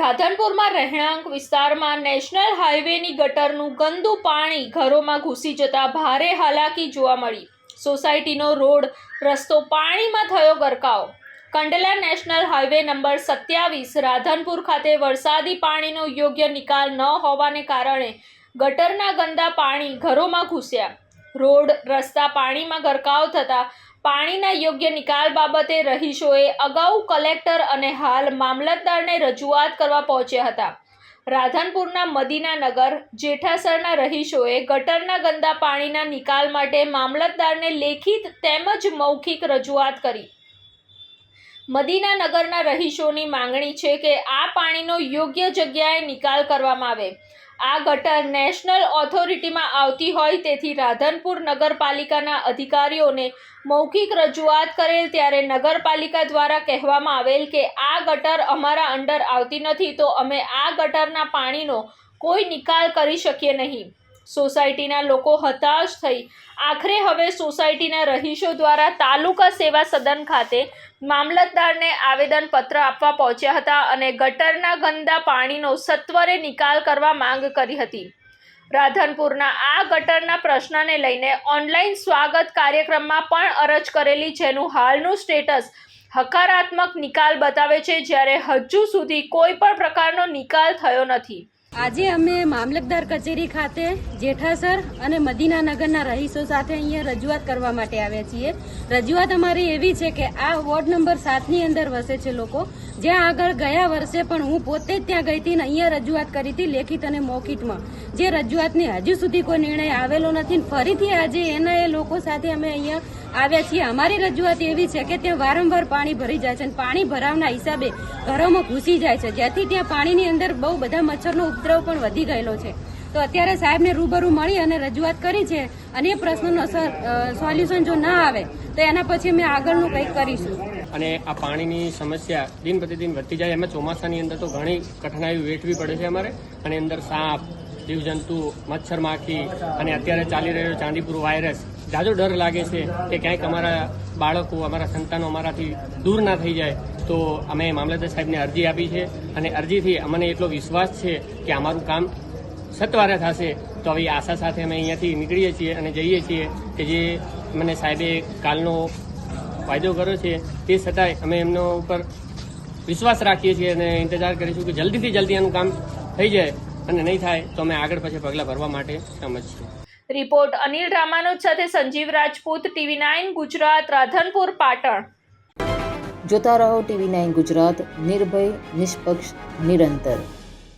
રાધનપુરમાં રહેણાંક વિસ્તારમાં નેશનલ હાઈવેની ગટરનું ગંદુ પાણી ઘરોમાં ઘૂસી જતા ભારે હાલાકી જોવા મળી. સોસાયટીનો રોડ, રસ્તો પાણીમાં થયો ગરકાવ. કંડલા નેશનલ હાઈવે નંબર સત્યાવીસ, રાધનપુર ખાતે વરસાદી પાણીનો યોગ્ય નિકાલ ન હોવાને કારણે ગટરના ગંદા પાણી ઘરોમાં ઘૂસ્યા. રોડ, રસ્તા પાણીમાં ગરકાવ થતાં પાણીના યોગ્ય નિકાલ બાબતે રહીશોએ અગાઉ કલેક્ટર અને હાલ મામલતદારને રજૂઆત કરવા પહોંચ્યા હતા. રાધનપુરના મદીનાનગર જેઠાસરના રહીશોએ ગટરના ગંદા પાણીના નિકાલ માટે મામલતદારને લેખિત તેમજ મૌખિક રજૂઆત કરી. મદીનાનગરના રહીશોની માંગણી છે કે આ પાણીનો યોગ્ય જગ્યાએ નિકાલ કરવામાં આવે. આ ગટર નેશનલ ઓથોરિટીમાં આવતી હોય તેથી રાધનપુર નગરપાલિકાના અધિકારીઓને મૌખિક રજૂઆત કરેલ ત્યારે નગરપાલિકા દ્વારા કહેવામાં આવેલ કે આ ગટર અમારા અંડર આવતી નથી તો અમે આ ગટરના પાણીનો કોઈ નિકાલ કરી શકીએ નહીં. સોસાયટીના લોકો હતાશ થઈ. આખરે હવે સોસાયટીના રહીશો દ્વારા તાલુકા સેવા સદન ખાતે મામલતદારને આવેદનપત્ર આપવા પહોંચ્યા હતા અને ગટરના ગંદા પાણીનો સત્વરે નિકાલ કરવા માંગ કરી હતી. રાધનપુરના આ ગટરના પ્રશ્નને લઈને ઓનલાઈન સ્વાગત કાર્યક્રમમાં પણ અરજ કરેલી જેનું હાલનું સ્ટેટસ હકારાત્મક નિકાલ બતાવે છે, જ્યારે હજુ સુધી કોઈ પણ પ્રકારનો નિકાલ થયો નથી. આજે અમે મામલતદાર કચેરી ખાતે જેઠાસર અને મદીનાનગરના રહીશો સાથે અહીંયા રજૂઆત કરવા માટે આવ્યા છીએ. રજૂઆત અમારી એવી છે કે આ વોર્ડ નંબર સાતની અંદર વસે છે લોકો. જ્યાં આગળ ગયા વર્ષે પણ હું પોતે જ ત્યાં ગઈ હતી ને અહીંયા રજૂઆત કરી હતી લેખિત અને મૌખિકમાં. જે રજૂઆતની હજુ સુધી કોઈ નિર્ણય આવેલો નથી ફરીથી આજે એના એ લોકો સાથે અમે અહીંયા આવ્યા છીએ. અમારી રજૂઆત એવી છે કે ત્યાં વારંવાર પાણી ભરી જાય છે અને પાણી ભરાવના હિસાબે ઘરોમાં ઘૂસી જાય છે. જેથી ત્યાં પાણીની અંદર બહુ બધા મચ્છરનો ઉપદ્રવ પણ વધી ગયેલો છે. તો અત્યારે સાહેબને રૂબરૂ મળી અને રજૂઆત કરી છે અને એ પ્રશ્નનો સોલ્યુશન જો ના આવે, તો એના પછી અમે આગળનું કંઈક કરીશું. અને આ પાણીની સમસ્યા દિન પ્રતિદિન વધતી જાય, એમાં ચોમાસાની અંદર તો ઘણી કઠિનાઈ વેઠવી પડે છે અમારે. અને અંદર સાપ, જીવજંતુ, મચ્છર માખી અને અત્યારે ચાલી રહ્યો ચાંદીપુર વાયરસ. જાજો ડર લાગે છે કે ક્યાંક અમારા બાળકો, અમારા સંતાનો અમારાથી દૂર ના થઈ જાય, તો અમે મામલતદાર સાહેબને અરજી આપી છે. અને અરજીથી અમને એટલો વિશ્વાસ છે કે અમારું કામ સત્વારે થશે તો આવી આશા સાથે અમે અહીંયાથી નીકળીએ છીએ અને જઈએ છીએ કે જે મને સાહેબે કાલનો ફાયદો કર્યો છે તે છતાંય અમે એમનો ઉપર વિશ્વાસ રાખીએ છીએ અને ઇંતજાર કરીશું કે જલ્દીથી જલ્દી એનું કામ થઈ જાય અને નહીં થાય તો અમે આગળ પછી પગલાં ભરવા માટે સમજ છીએ. રિપોર્ટ અનિલ રામાનુજ સાથે સંજીવ રાજપૂત ટીવી નાઇન ગુજરાત રાધનપુર પાટણ. જોતા રહો ટીવી નાઇન ગુજરાત નિર્ભય નિષ્પક્ષ નિરંતર.